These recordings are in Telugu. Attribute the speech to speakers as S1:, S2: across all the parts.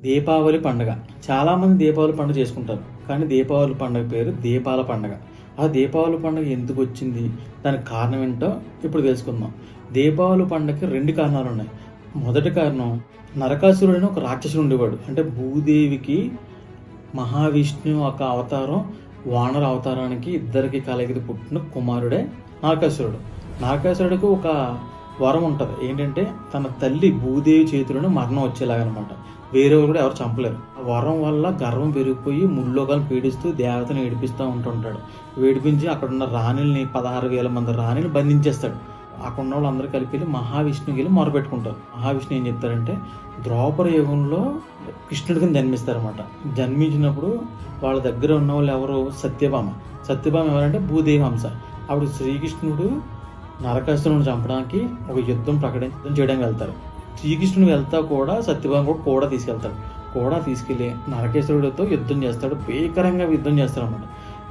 S1: దీపావళి పండుగ. చాలామంది దీపావళి పండుగ చేసుకుంటారు. కానీ దీపావళి పండుగ పేరు దీపాల పండుగ. ఆ దీపావళి పండుగ ఎందుకు వచ్చింది? దానికి కారణం ఏంటో ఇప్పుడు తెలుసుకుందాం. దీపావళి పండుగకి రెండు కారణాలు ఉన్నాయి. మొదటి కారణం నరకాసురుడు ఒక రాక్షసుడు ఉండేవాడు. అంటే భూదేవికి మహావిష్ణువు ఒక అవతారం వానర అవతారానికి ఇద్దరికి కలగిరి పుట్టిన కుమారుడే నరకాసురుడు. నరకాసురుడికి ఒక వరం ఉంటుంది. ఏంటంటే తన తల్లి భూదేవి చేతిలోనే మరణం వచ్చేలాగనమాట. వేరే వాళ్ళు కూడా ఎవరు చంపలేరు. వరం వల్ల గర్వం పెరిగిపోయి ముల్లోకాలను పీడిస్తూ దేవతను ఏడిపిస్తూ ఉంటుంటాడు. వేడిపించి అక్కడ ఉన్న రాణుల్ని పదహారు వేల మంది రాణిని బంధించేస్తాడు. అక్కడ ఉన్న వాళ్ళందరూ కలిపి వెళ్ళి మహావిష్ణుకి వెళ్ళి మొరపెట్టుకుంటారు. మహావిష్ణు ఏం చెప్తారంటే ద్రౌపద యుగంలో కృష్ణుడికి జన్మిస్తారనమాట జన్మించినప్పుడు వాళ్ళ దగ్గర ఉన్న వాళ్ళు ఎవరు? సత్యభామ. సత్యభామ ఎవరంటే భూదేవి హంస. అప్పుడు శ్రీకృష్ణుడు నరకాసురుని చంపడానికి ఒక యుద్ధం ప్రకటించడం చేయడానికి వెళ్తారు. శ్రీకృష్ణుడు వెళ్తా కూడా సత్యభామ కూడా కూడా తీసుకెళ్తాడు. కూడా తీసుకెళ్ళి నరకేశ్వరుడితో యుద్ధం చేస్తాడు. భీకరంగా యుద్ధం చేస్తాడు అనమాట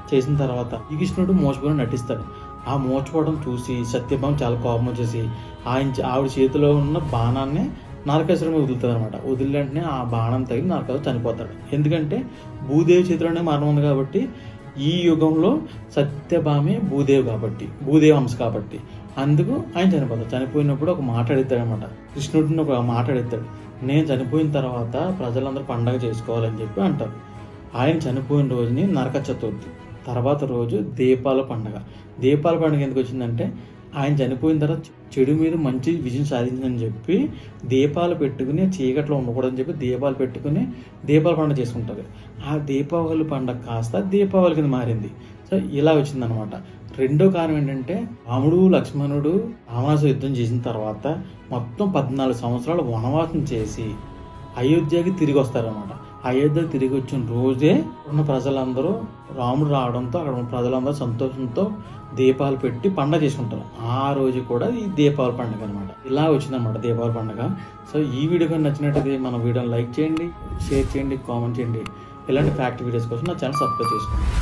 S1: చేసిన తర్వాత శ్రీకృష్ణుడు మోసపోయి నటిస్తాడు. ఆ మోసపోవడం చూసి సత్యభామ చాలా కోపం వచ్చేసి ఆయన ఆవిడ చేతిలో ఉన్న బాణాన్ని నరకేశ్వరుడు వదులుతుంది అనమాట వదిలిన వెంటనే ఆ బాణం తగిలి నరకేశ్వరుడు చనిపోతాడు. ఎందుకంటే భూదేవి చేతిలోనే మరణం ఉంది కాబట్టి ఈ యుగంలో సత్యభామే భూదేవి కాబట్టి భూదేవి అంశ కాబట్టి. అందుకు ఆయన చనిపోతాడు. చనిపోయినప్పుడు ఒక మాట అడుగుతాడు అనమాట కృష్ణుడిని ఒక మాట అడుగుతాడు. నేను చనిపోయిన తర్వాత ప్రజలందరూ పండగ చేసుకోవాలని చెప్పి అంటారు. ఆయన చనిపోయిన రోజుని నరక చతుర్థి తర్వాత రోజు దీపాల పండగ. దీపాల పండుగ ఎందుకు వచ్చిందంటే ఆయన చనిపోయిన తర్వాత చెడు మీద మంచి విజయం సాధించిందని చెప్పి దీపాలు పెట్టుకుని చీకట్లో ఉండకూడదని చెప్పి దీపాలు పెట్టుకుని దీపాల పండుగ చేసుకుంటారు ఆ దీపావళి పండుగ కాస్త దీపావళి కింద మారింది. సో ఇలా వచ్చిందనమాట రెండో కారణం ఏంటంటే రాముడు లక్ష్మణుడు రావణాసు యుద్ధం చేసిన తర్వాత మొత్తం పద్నాలుగు సంవత్సరాలు వనవాసం చేసి అయోధ్యకి తిరిగి వస్తారనమాట అయోధ్య తిరిగి వచ్చిన రోజే ఉన్న ప్రజలందరూ రాముడు రావడంతో అక్కడ ఉన్న ప్రజలందరూ సంతోషంతో దీపాలు పెట్టి పండగ చేసుకుంటారు. ఆ రోజు కూడా ఈ దీపావళి పండుగ అనమాట ఇలా వచ్చిందన్నమాట దీపావళి పండుగ. సో ఈ వీడియో కానీ నచ్చినట్టయితే మన వీడియోని లైక్ చేయండి షేర్ చేయండి కామెంట్ చేయండి. ఇలాంటి ఫ్యాక్ట్ వీడియోస్ కోసం నా ఛానల్ సబ్స్క్రైబ్ చేసుకోండి.